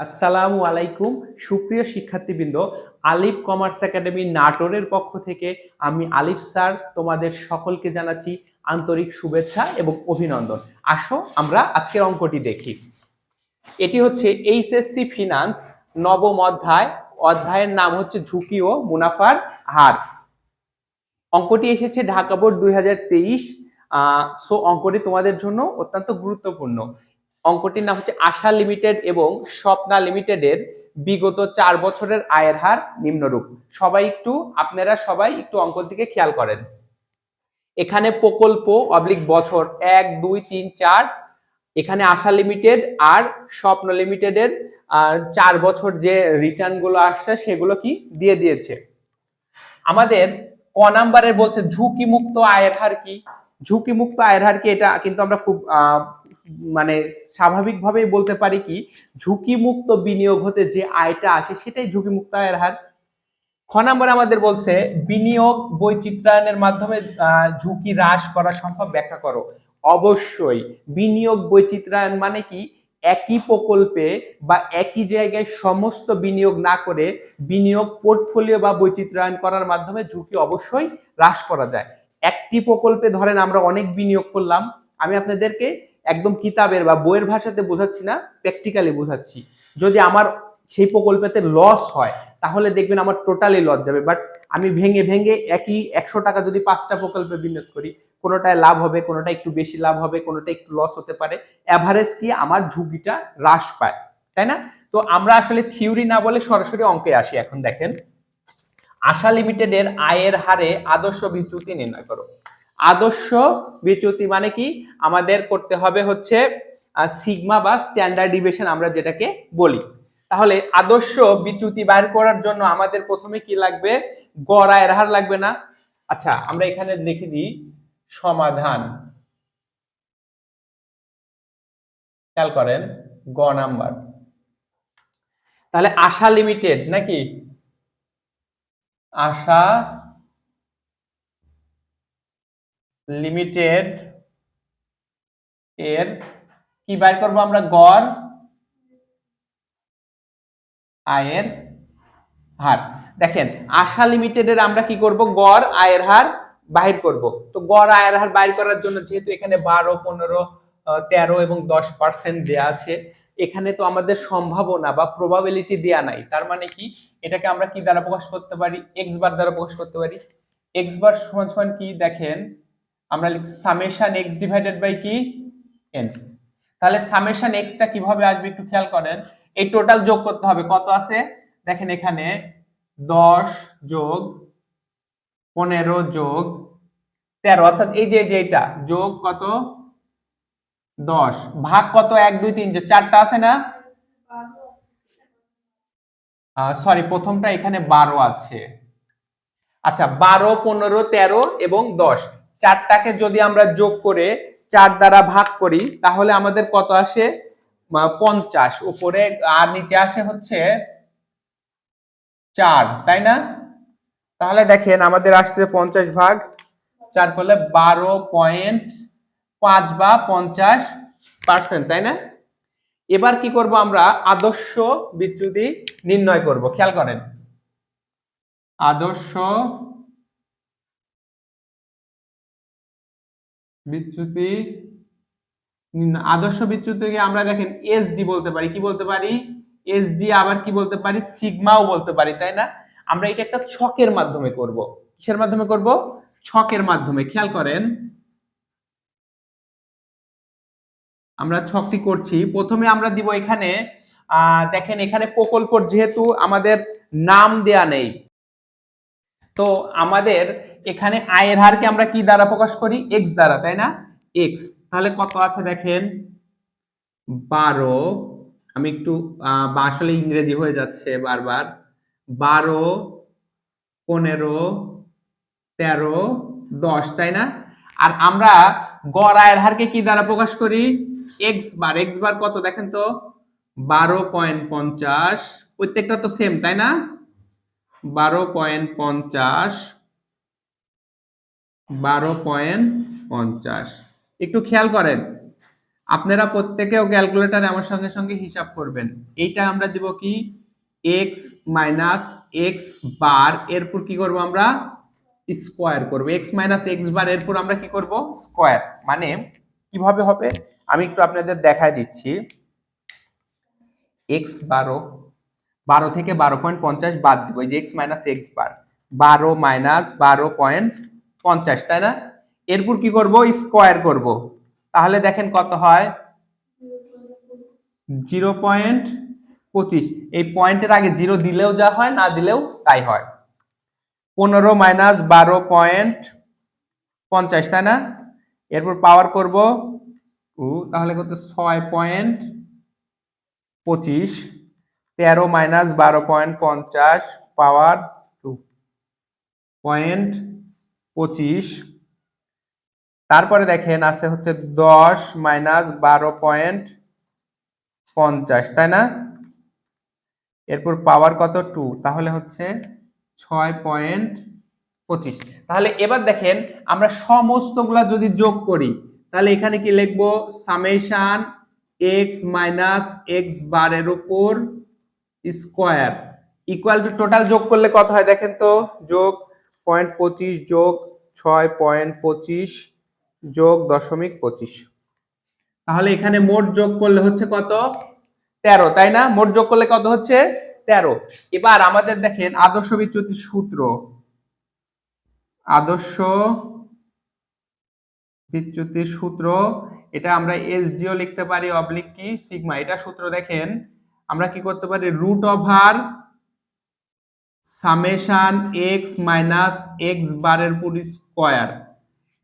আসসালামু আলাইকুম। সুপ্রিয় শিক্ষার্থীবৃন্দ, আলিফ কমার্স একাডেমি নাটোরের পক্ষ থেকে আমি আলিফ স্যার তোমাদের সকলকে জানাচ্ছি আন্তরিক শুভেচ্ছা এবং অভিনন্দন। আসো, আমরা আজকের অঙ্কটি দেখি। এটি হচ্ছে এইচএসসি ফিনান্স, নবম অধ্যায়। অধ্যায়ের নাম হচ্ছে ঝুঁকি ও মুনাফার হার। অঙ্কটি এসেছে ঢাকা বোর্ড দুই হাজার তেইশ। সো অঙ্কটি তোমাদের জন্য অত্যন্ত গুরুত্বপূর্ণ। অঙ্কটির নাম হচ্ছে আশা লিমিটেড এবং স্বপ্না লিমিটেডের বিগত চার বছরের আয়ের হার নিম্নরূপ। সবাই একটু, আপনারা সবাই একটু অঙ্কর দিকে খেয়াল করেন। এখানে প্রকল্প অবলিক বছর এক, দুই, তিন, চার। এখানে আশা লিমিটেড আর স্বপ্ন লিমিটেডের চার বছর যে রিটার্নগুলো আসছে সেগুলো কি দিয়ে দিয়েছে। আমাদের ক নাম্বারের বলছে ঝুঁকি মুক্ত আয়ের হার কি? ঝুঁকি মুক্ত আয়ের হার কি? এটা কিন্তু আমরা খুব মানে স্বাভাবিকভাবেই বলতে পারি কি ঝুঁকি মুক্ত বিনিয়োগ হতে যে আয়টা আসে সেটাই ঝুঁকি মুক্ত আয়ের হার। খ নাম্বার আমাদের বলছে, বিনিয়োগ বৈচিত্র্যায়নের মাধ্যমে ঝুঁকি হ্রাস করা সম্ভব। ব্যাখ্যা করো। অবশ্যই, বিনিয়োগ বৈচিত্র্যায়ন মানে কি? একই প্রকল্পে বা একই জায়গায় সমস্ত বিনিয়োগ না করে বিনিয়োগ পোর্টফোলিও বা বৈচিত্র্যায়ন করার মাধ্যমে ঝুঁকি অবশ্যই হ্রাস করা যায়। একটি প্রকল্পে ধরেন আমরা অনেক বিনিয়োগ করলাম। আমি আপনাদেরকে একদম কিতাবের বা বইয়ের ভাষাতে বোঝাচ্ছি না প্র্যাকটিক্যালি বোঝাচ্ছি। যদি আমার সেই প্রকল্পেতে লস হয়, তাহলে দেখবেন আমার টোটালি লস যাবে। বাট আমি ভেঙে ভেঙে একই একশো টাকা যদি পাঁচটা প্রকল্পে বিনিয়োগ করি, কোনোটায় লাভ হবে কোনোটা একটু বেশি লাভ হবে কোনোটা একটু লস হতে পারে অ্যাভারেজ কি আমার ঝুঁকিটা হ্রাস পায়, তাই না? তো আমরা আসলে থিওরি না বলে সরাসরি অঙ্কে আসি এখন, দেখেন। আশা লিমিটেডের আয়ের হারে আদর্শ বিচ্যুতি নির্ণয় করো। আদর্শ বিচ্যুতি মানে কি? আমাদের করতে হবে হচ্ছে সিগমা বা স্ট্যান্ডার্ড ডিভিশন আমরা যেটাকে বলি। তাহলে আদর্শ বিচ্যুতি বাইর করার জন্য আমাদের প্রথমে কি লাগবে? গড় আয়ের হার লাগবে না। আচ্ছা আমরা এখানে লিখে দিই সমাধান। খেয়াল করেন গ নাম্বার। তাহলে আশা লিমিটেড নাকি? আশা লিমিটেড এর কি বাইর করব আমরা? গড় আয়ের হার। দেখেন, আশা লিমিটেডের আমরা কি করব? গড় আয়ের হার বাহির করব। তো গড় আয়ের হার বাইর করার জন্য যেহেতু এখানে বারো, পনেরো তেরো এবং দশ পার্সেন্ট দেওয়া আছে, এখানে তো আমাদের সম্ভাবনা বা প্রবাবিলিটি দেয়া নাই। তার মানে কি? এটাকে আমরা কি দ্বারা প্রকাশ করতে পারি? এক্স বার দ্বারা প্রকাশ করতে পারি। এক্স বার সমান সমান কি? দেখেন আমরা লিখি সামেশন এক্স ডিভাইডেড বাই কি? এন তাহলে সামেশন এক্সটা কীভাবে আসবে একটু খেয়াল করেন। এই টোটাল যোগ করতে হবে। কত আছে? দেখেন এখানে দশ যোগ পনেরো যোগ তেরো। অর্থাৎ এই যে যে এটা, যোগ কত? দশ। ভাগ কত? এক, দুই, তিন যে চারটা আছে না? সরি প্রথমটা এখানে বারো আছে। আচ্ছা বারো, পনেরো, তেরো এবং দশ। চারটাকে যদি আমরা যোগ করে চার দ্বারা ভাগ করি, তাহলে আমাদের কত আসে? পঞ্চাশ। উপরে আর নিচে আসে হচ্ছে চার, তাই না? তাহলে দেখেন আমাদের আসছে পঞ্চাশ ভাগ। চার করলে বারো পয়েন্ট পাঁচ বা পঞ্চাশ পার্সেন্ট, তাই না? এবার কি করব আমরা? আদর্শ বিচ্যুতি নির্ণয় করব। খেয়াল করেন। আদর্শ বিচ্যুতি আদর্শ বিচ্যুতিকে আমরা দেখেন এসডি বলতে পারি। কি বলতে পারি? এসডি আবার কি বলতে পারি? সিগমাও বলতে পারি, তাই না? আমরা এটা একটা ছকের মাধ্যমে করব। কিসের মাধ্যমে করব? ছকের মাধ্যমে। খেয়াল করেন। আমরা ছকটি করছি। প্রথমে আমরা দিব এখানে দেখেন এখানে প্রকল্পর যেহেতু আমাদের নাম দেয়া নেই তো আমাদের এখানে আয়ের হারকে আমরা কি দ্বারা প্রকাশ করি? এক্স দ্বারা, তাই না? এক্স তাহলে কত আছে দেখেন? বারো। আমি একটু আসলে ইংরেজি হয়ে যাচ্ছে বারবার। বারো, পনেরো, তেরো, দশ, তাই না? আর আমরা গড় আয়ের হারকে কি দ্বারা প্রকাশ করি? X bar. এক্স বার কত দেখেন তো? বারো পয়েন্ট পঞ্চাশ। প্রত্যেকটা তো সেম তাই না? বারো পয়েন্ট পঞ্চাশ, বারো পয়েন্ট পঞ্চাশ। একটু খেয়াল করেন, আপনারা প্রত্যেকেও ক্যালকুলেটারে আমার সঙ্গে সঙ্গে হিসাব করবেন। এইটা আমরা দিব কি? এক্স মাইনাস এক্স বার এরপর কি করব আমরা? স্কোয়ার করব। এক্স মাইনাস এক্স বার এরপর আমরা কি করব? স্কোয়ার মানে কীভাবে হবে? আমি একটু আপনাদের দেখায় দিচ্ছি। এক্স বারো বারো থেকে বারো পয়েন্ট পঞ্চাশ বাদ দিব, এই যে এক্স মাইনাস এক্স বার। বারো মাইনাস বারো পয়েন্ট পঞ্চাশ, তাই না? এরপর কি করব? স্কোয়ার করব। তাহলে দেখেন কত হয়? জিরো পয়েন্ট পঁচিশ। এই পয়েন্টের আগে জিরো দিলেও যা হয়, না দিলেও তাই হয়। পনেরো মাইনাস বারো পয়েন্ট পঞ্চাশ, তাই না? এরপর পাওয়ার করব তাহলে কত? ছয় পয়েন্ট পঁচিশ। তেরো মাইনাস বারো পয়েন্ট পঞ্চাশ পাওয়ার টু পয়েন্ট পঁচিশ। তারপরে দেখেন আছে হচ্ছে দশ মাইনাস বারো পয়েন্ট পঞ্চাশ, তাই না? এরপর পাওয়ার কত? টু তাহলে হচ্ছে ছয় পয়েন্ট পঁচিশ। তাহলে এবার দেখেন আমরা সমস্তগুলা যদি যোগ করি, তাহলে এখানে কি লিখব? সামেশান এক্স মাইনাস এক্স বারের উপর স্কোয়ার ইকুয়াল টু টোটাল যোগ করলে কত হয় দেখেন তো? যোগ পয়েন্ট পঁচিশ যোগ ছয় পয়েন্ট পঁচিশ যোগ দশমিক পঁচিশ। তাহলে এখানে মোট যোগ করলে হচ্ছে কত? তেরো, তাই না? মোট যোগ করলে কত হচ্ছে? তেরো। এবার আমাদের দেখেন আদর্শ বিচ্যুতির সূত্র। আদর্শ বিচ্যুতির সূত্র, এটা আমরা এস এসডিও লিখতে পারি অবলিক কি? সিগমা এটা সূত্র দেখেন আমরা কি করতে পারি? Root over summation x minus x বারের পুর স্কোয়ার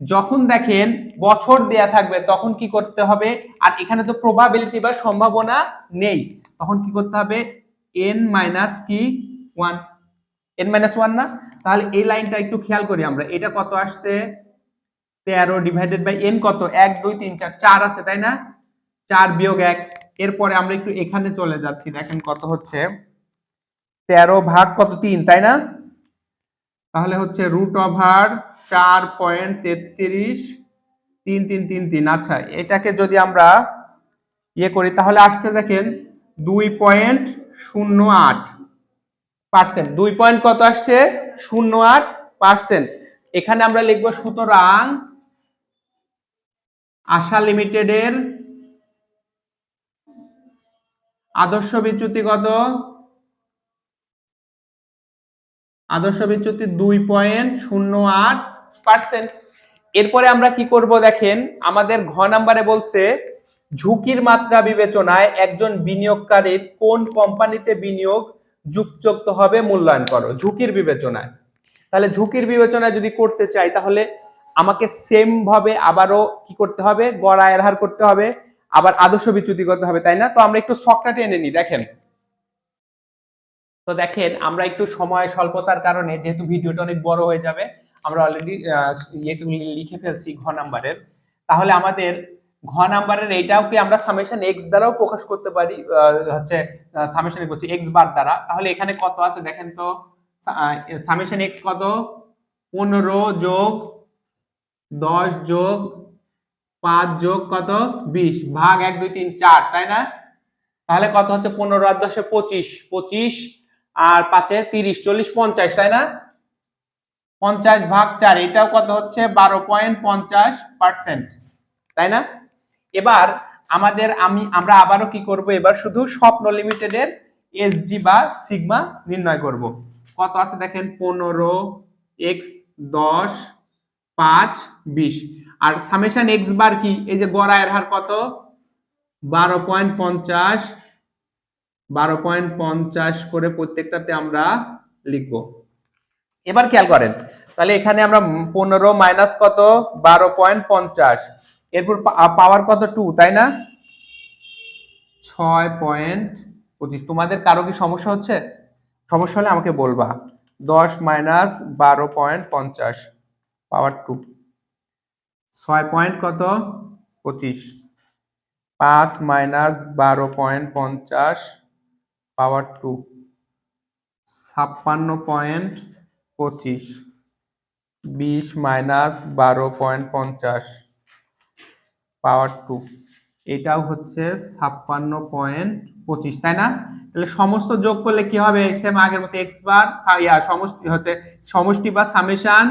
যখন দেখেন বছর দেয়া থাকবে, তখন কি করতে হবে? আর এখানে তো প্রবাবিলিটি বা সম্ভাবনা নেই। তখন কি করতে হবে? এন মাইনাস কি? ওয়ান এন মাইনাস ওয়ান না? তাহলে এই লাইনটা একটু খেয়াল করি আমরা। এটা কত আসছে? তেরো ডিভাইডেড বাই এন কত? এক, দুই, তিন, চার। চার আছে, তাই না? চার বিয়োগ এক। এরপরে আমরা একটু এখানে চলে যাচ্ছি। দেখেন কত হচ্ছে। তেরো ভাগ কত? তিন, তাই না? তাহলে হচ্ছে রুট ওভার চার পয়েন্ট তেত্রিশ, তিন তিন তিন তিন। আচ্ছা এটাকে যদি আমরা ইয়ে করি, তাহলে আসছে দেখেন দুই পয়েন্ট শূন্য আট পার্সেন্ট দুই পয়েন্ট কত আসছে? শূন্য আট পার্সেন্ট এখানে আমরা লিখব সুতরাং আশা লিমিটেডের আদর্শ বিচ্যুতি কত? আদর্শ বিচ্যুতি দুই পয়েন্ট শূন্য আট পার্সেন্ট। এরপরে আমরা কি করব দেখেন? আমাদের ঘ নাম্বারে বলছে, ঝুঁকির মাত্রা বিবেচনায় একজন বিনিয়োগকারীর কোন কোম্পানিতে বিনিয়োগ যুক্ত হবে মূল্যায়ন করো? ঝুঁকির বিবেচনায়। তাহলে ঝুঁকির বিবেচনায় যদি করতে চাই, তাহলে আমাকে সেম ভাবে আবারও কি করতে হবে? গড় আয়ের হার করতে হবে। আবার আদর্শ বিচ্যুতি করতে হবে, তাই না? তো আমরা একটু শখটা টেনে নিই, দেখেন। তো দেখেন, আমরা একটু সময় স্বল্পতার কারণে, যেহেতু ভিডিওটা অনেক বড় হয়ে যাবে, আমরা অলরেডি লিখে ফেলছি ঘ নাম্বারের। তাহলে আমাদের ঘ নাম্বারের এইটাও কি আমরা সামেশন এক্স দ্বারাও প্রকাশ করতে পারি? হচ্ছে সামেশন করছি এক্স বার দ্বারা। তাহলে এখানে কত আছে দেখেন তো? সামেশন এক্স কত? পনেরো যোগ দশ যোগ পাঁচ যোগ কত? বিশ। ভাগ এক, দুই, তিন, চার, তাই না? তাহলে কত হচ্ছে? পনেরো আর দশে পঁচিশ। পঁচিশ আর পাঁচে তিরিশ, চল্লিশ, পঞ্চাশ, তাই না? পঞ্চাশ ভাগ চার, এটাও কত হচ্ছে? বারো পয়েন্ট পঞ্চাশ পার্সেন্ট, তাই না? এবার আমাদের আমি, আমরা আবারও কি করব? এবার শুধু স্বপ্ন লিমিটেডের এসডি বা সিগমা নির্ণয় করব। কত আছে দেখেন? পনেরো, এক্স, দশ পাঁচ, বিশ। আর সামেশন এক্স বার কি? এই যে গড়ায়ের হার কত? বারো পয়েন্ট পঞ্চাশ। বারো পয়েন্ট পঞ্চাশ করে প্রত্যেকটাতে আমরা লিখব। এবার খেয়াল করেন, তাহলে এখানে আমরা পনেরো মাইনাস কত? বারো পয়েন্ট পঞ্চাশ। এরপর পাওয়ার কত? টু, তাই না? ছয় পয়েন্ট পঁচিশ। তোমাদের কারও কি সমস্যা হচ্ছে? সমস্যা হলে আমাকে বলবা। দশ মাইনাস বারো পয়েন্ট পঞ্চাশ। পাওয়ার টু। ছয় পয়েন্ট কত? পঁচিশ। পাঁচ মাইনাস বারো পয়েন্ট পঞ্চাশ পাওয়ার টু। ছাপ্পান্ন পয়েন্ট পঁচিশ। বিশ মাইনাস বারো পয়েন্ট পঞ্চাশ পাওয়ার টু। এটাও হচ্ছে ছাপ্পান্ন পয়েন্ট পঁচিশ, তাই না? তাহলে সমস্ত যোগ করলে কি হবে? সেম আগের মতো এক্স বার সমষ্টি হচ্ছে সমষ্টি বা summation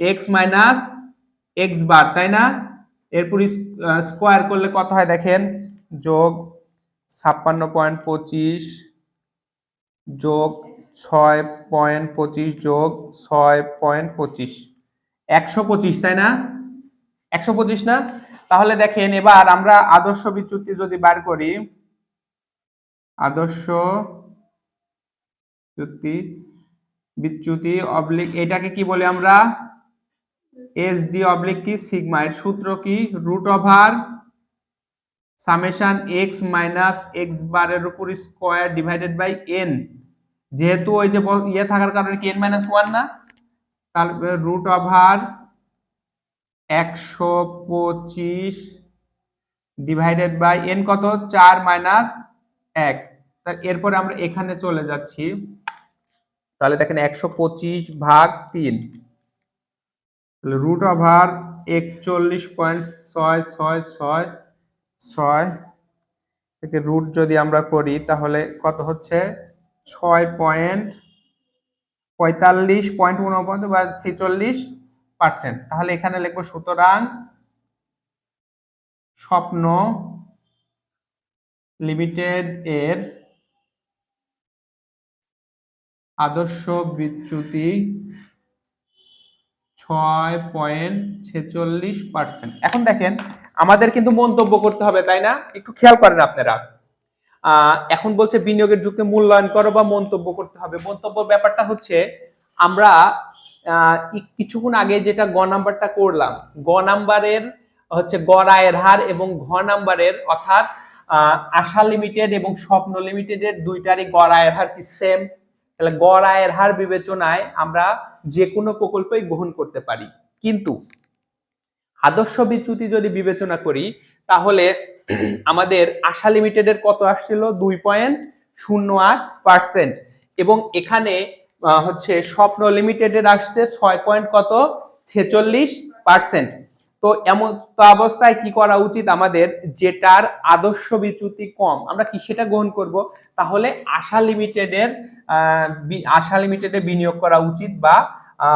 x minus x bar তাই না? এরপর স্কোয়ার করলে কত হয় দেখেন? যোগ ছাপ্পান্ন পয়েন্ট পঁচিশ যোগ ছয় পয়েন্ট পঁচিশ যোগ ছয় পয়েন্ট পঁচিশ। একশো পঁচিশ, তাই না? একশো পঁচিশ না? তাহলে দেখেন এবার আমরা আদর্শ বিচ্যুতি যদি বার করি, আদর্শ বিচ্যুতি বিচ্যুতি অবলিক এটাকে কি বলি আমরা? এস ডি অবলিক কি সিগমা এর সূত্র কি? Root over summation x minus x বারের উপর স্কোয়ার ডিভাইডেড বাই এন যেহেতু ওই যে ইয়ে থাকার কারণে কি এন মাইনাস ওয়ান না? তাহলে রুট ওভার একশো পঁচিশ ডিভাইডেড বাই এন কত? চার মাইনাস এক। এরপরে আমরা এখানে চলে যাচ্ছি। তাহলে দেখেন একশো পঁচিশ ভাগ তিন। তাহলে রুট ওভার একচল্লিশ পয়েন্ট ছয় ছয় ছয় ছয় থেকে রুট যদি আমরা করি তাহলে কত হচ্ছে? ছয় পয়েন্ট পঁয়তাল্লিশ পয়েন্ট উনপঞ্চাশ বা ছেচল্লিশ পার্সেন্ট তাহলে এখানে লিখব সুতরাং স্বপ্ন লিমিটেড এর আদর্শ বিচ্যুতি ছয় পয়েন্ট ছেচল্লিশ পার্সেন্ট। এখন দেখেন, আমাদের কিন্তু মন্তব্য করতে হবে, তাই না? একটু খেয়াল করেন আপনারা। এখন বলছে বিনিয়োগের যুক্তি মূল্যায়ন করো বা মন্তব্য করতে হবে। মন্তব্য ব্যাপারটা হচ্ছে, আমরা কিছুক্ষণ আগে যেটা গ নাম্বারটা করলাম, গ নাম্বারের হচ্ছে গড় আয়ের হার এবং ঘ নাম্বারের, অর্থাৎ আশা লিমিটেড এবং স্বপ্ন লিমিটেডের দুইটারই গড় আয়ের হার কি সেম তাহলে গড় আয়ের হার বিবেচনায় আমরা যে কোনো প্রকল্পই গ্রহণ করতে পারি। কিন্তু আদর্শ বিচ্যুতি যদি বিবেচনা করি, তাহলে আমাদের আশা লিমিটেডের কত আসছিল? দুই পয়েন্ট শূন্য আট পার্সেন্ট। এবং এখানে হচ্ছে স্বপ্ন লিমিটেডের আসছে ছয় পয়েন্ট কত? ছেচল্লিশ পার্সেন্ট। তো এমন তো অবস্থায় কি করা উচিত আমাদের? যেটার আদর্শ বিচ্যুতি কম। আমরা কি সেটা গ্রহণ করব? তাহলে আশা লিমিটেডের আশা লিমিটেডে বিনিয়োগ করা উচিত বা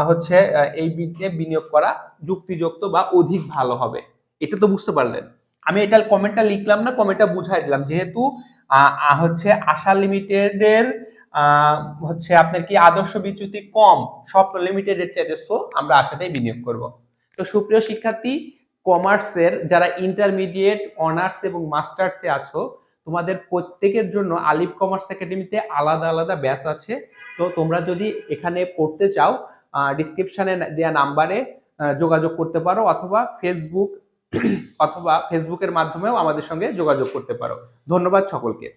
হচ্ছে এই বিদ্যে বিনিয়োগ করা যুক্তিযুক্ত বা অধিক ভালো হবে। এটা তো বুঝতে পারলেন। আমি এটা কমেন্টটা লিখলাম না কমেন্টটা বুঝাই দিলাম। যেহেতু হচ্ছে আশা লিমিটেডের হচ্ছে আপনার কি আদর্শ বিচ্যুতি কম, স্বপ্ন লিমিটেডের চাইতে সো আমরা আশাতেই বিনিয়োগ করব। তো সুপ্রিয় শিক্ষার্থী কমার্সের যারা ইন্টারমিডিয়েট অনার্স এবং মাস্টার্সে আছো, তোমাদের প্রত্যেকের জন্য আলিফ কমার্স একাডেমিতে আলাদা আলাদা ব্যাচ আছে। তো তোমরা যদি এখানে পড়তে চাও ডিসক্রিপশনে দেওয়া নাম্বারে যোগাযোগ করতে পারো অথবা ফেসবুক অথবা ফেসবুকের মাধ্যমেও আমাদের সঙ্গে যোগাযোগ করতে পারো। ধন্যবাদ সকলকে।